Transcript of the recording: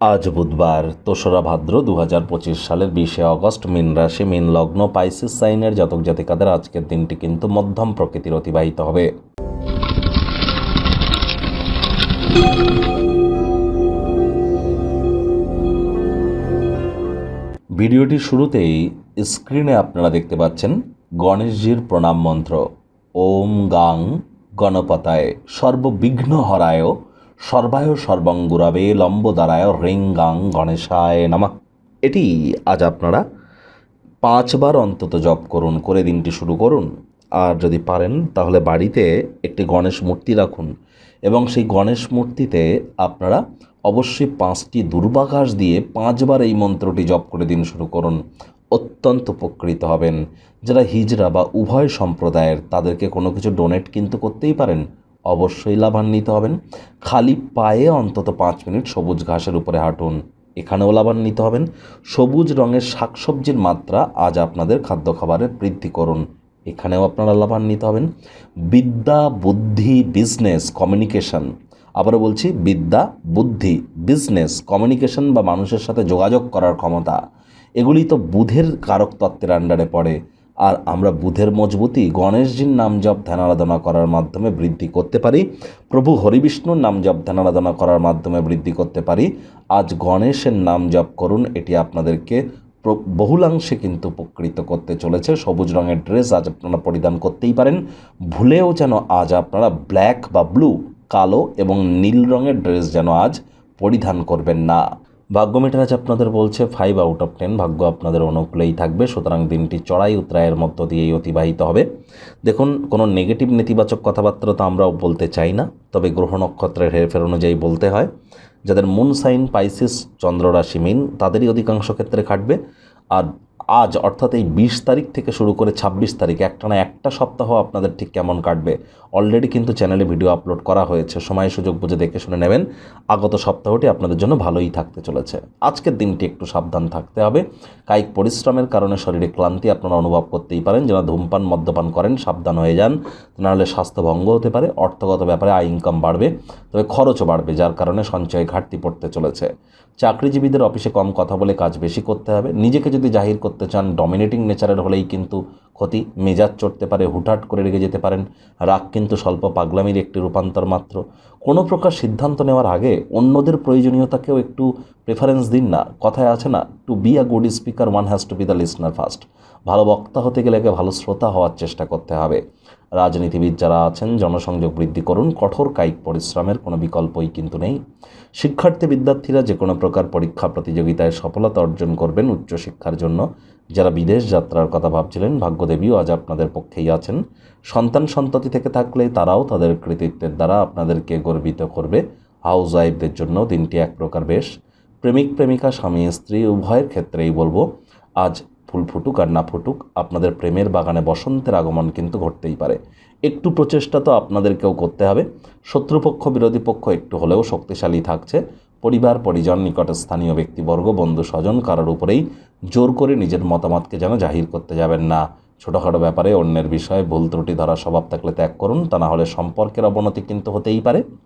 আজ বুধবার তোসরা ভাদ্র দু হাজার পঁচিশ সালের বিশে অগস্ট মিন রাশি, মিন লগ্ন, পাইসিস সাইনের জাতক জাতিকাদের আজকের দিনটি কিন্তু মধ্যম প্রকৃতির অতিবাহিত হবে। ভিডিওটির শুরুতেই স্ক্রিনে আপনারা দেখতে পাচ্ছেন গণেশজির প্রণাম মন্ত্র। ওম গাং গণপতায় সর্ববিঘ্ন হরায় সর্বায় সর্বঙ্গুরাবে লম্বদারায় রিং গাং গণেশায় নামা। এটি আজ আপনারা পাঁচবার অন্তত জপ করুন, করে দিনটি শুরু করুন। আর যদি পারেন, তাহলে বাড়িতে একটি গণেশ মূর্তি রাখুন। এবং সেই গণেশ মূর্তিতে আপনারা অবশ্যই পাঁচটি দুর্বাঘাস দিয়ে পাঁচবার এই মন্ত্রটি জপ করে দিন শুরু করুন। অত্যন্ত উপকৃত হবেন। যারা হিজরা বা উভয় সম্প্রদায়ের, তাদেরকে কোনো কিছু ডোনেট কিন্তু করতেই পারেন। অবশ্যই লাভান্বিত হবেন। খালি পায়ে অন্তত পাঁচ মিনিট সবুজ ঘাসের উপরে হাঁটুন। এখানেও লাভান্বিত হবেন। সবুজ রঙের শাকসবজির মাত্রা আজ আপনাদের খাদ্য খাবারে বৃদ্ধি করুন। এখানেও আপনারা লাভান্বিত হবেন। বিদ্যা বুদ্ধি বিজনেস কমিউনিকেশন। আবারও বলছি, বিদ্যা বুদ্ধি বিজনেস কমিউনিকেশন বা মানুষের সাথে যোগাযোগ করার ক্ষমতা। এগুলি তো বুধের কারক তত্ত্বের আন্ডারে পড়ে। আর আমরা বুধের মজবুতি গণেশজির নাম জপ ধ্যান আরাধনা করার মাধ্যমে বৃদ্ধি করতে পারি, প্রভু হরিবিষ্ণুর নাম জপ ধ্যান আরাধনা করার মাধ্যমে বৃদ্ধি করতে পারি, আজ গণেশের নাম জপ করুন, এটি আপনাদেরকে বহুলাংশে কিন্তু উপকৃত করতে চলেছে, সবুজ রঙের ড্রেস আজ আপনারা পরিধান করতেই পারেন, ভুলেও যেন আজ আপনারা ব্ল্যাক বা ব্লু, কালো এবং নীল রঙের ড্রেস যেন আজ পরিধান করবেন না। ভাগ্য মিটার আপনাদের বলছে ফাইভ আউট অফ টেন ভাগ্য আপনাদের অনুকূলেই থাকবে, সুতরাং দিনটি চড়াই উত্তরায়ের মধ্য দিয়েই অতিবাহিত হবে। দেখুন, কোনো নেগেটিভ নেতিবাচক কথাবার্তা তো আমরাও বলতে চাই না, তবে গ্রহ নক্ষত্রের হেরফের অনুযায়ী বলতে হয়, যাদের মুন সাইন পাইসিস চন্দ্র রাশি মিন তাদেরই অধিকাংশ ক্ষেত্রে খাটবে, আর আজ অর্থাৎ এই বিশ তারিখ থেকে শুরু করে ছাব্বিশ তারিখ, একটানা একটা সপ্তাহ আপনাদের ঠিক কেমন কাটবে? অলরেডি কিন্তু চ্যানেলে ভিডিও আপলোড করা হয়েছে। সময় সুযোগ বুঝে দেখে শুনে নেবেন। আগত সপ্তাহটি আপনাদের জন্য ভালোই থাকতে চলেছে। আজকের দিনটি একটু সাবধান থাকতে হবে। কায়িক পরিশ্রমের কারণে শরীরে ক্লান্তি আপনারা অনুভব করতেই পারেন। যারা ধূমপান, মদ্যপান করেন, সাবধান হয়ে যান। নাহলে স্বাস্থ্য ভঙ্গ হতে পারে। অর্থগত ব্যাপারে আয় ইনকাম বাড়বে। তবে খরচও বাড়বে, যার কারণে সঞ্চয়ে ঘাটতি পড়তে চলেছে। চাকরিজীবীদের অফিসে কম কথা বলে কাজ বেশি করতে হবে। নিজেকে যদি জাহির করতে চান ডমিনেটিং নেচারের হলেই কিন্তু ক্ষতি। মেজাজ চড়তে পারে, হুটহাট করে রেগে যেতে পারেন। রাগ কিন্তু স্বল্প, পাগলামির একটি রূপান্তর মাত্র। কোনো প্রকার সিদ্ধান্ত নেওয়ার আগে অন্যদের প্রয়োজনীয়তাকেও একটু প্রেফারেন্স দিন না। কথায় আছে না to be a good speaker one has to be the listener first ভালো বক্তা হতে গেলে ভালো শ্রোতা হওয়ার চেষ্টা করতে হবে। রাজনীতিবিদ যারা আছেন, জনসংযোগ বৃদ্ধি করুন, কঠোর কায়িক পরিশ্রমের কোনো বিকল্পই কিন্তু নেই। শিক্ষার্থী বিদ্যার্থীরা যে কোনো প্রকার পরীক্ষা প্রতিযোগিতায় সফলতা অর্জন করবেন উচ্চশিক্ষার জন্য। যারা বিদেশ যাত্রার কথা ভাবছিলেন, ভাগ্যদেবীও আজ আপনাদের পক্ষেই আছেন। সন্তান সন্ততি থেকে থাকলে তারাও তাদের কৃতিত্বের দ্বারা আপনাদেরকে গর্বিত করবে। হাউস ওয়াইফদের জন্য দিনটি এক প্রকার বেশ। প্রেমিক, প্রেমিকা, স্বামী, স্ত্রী, উভয়ের ক্ষেত্রেই বলব, আজ ফুল ফুটুক আর না ফুটুক, আপনাদের প্রেমের বাগানে বসন্তের আগমন কিন্তু ঘটতেই পারে। একটু প্রচেষ্টা তো আপনাদেরকেও করতে হবে। শত্রুপক্ষ, বিরোধী পক্ষ একটু হলেও শক্তিশালী থাকছে। পরিবার, পরিজন, নিকটে স্থানীয় ব্যক্তিবর্গ, বন্ধু, স্বজন কারোর উপরেই জোর করে নিজের মতামতকে যেন জাহির করতে যাবেন না। ছোটোখাটো ব্যাপারে অন্যের বিষয়ে ভুল ত্রুটি ধরা স্বভাব থাকলে ত্যাগ করুন, তা না হলে সম্পর্কের অবনতি কিন্তু হতেই পারে।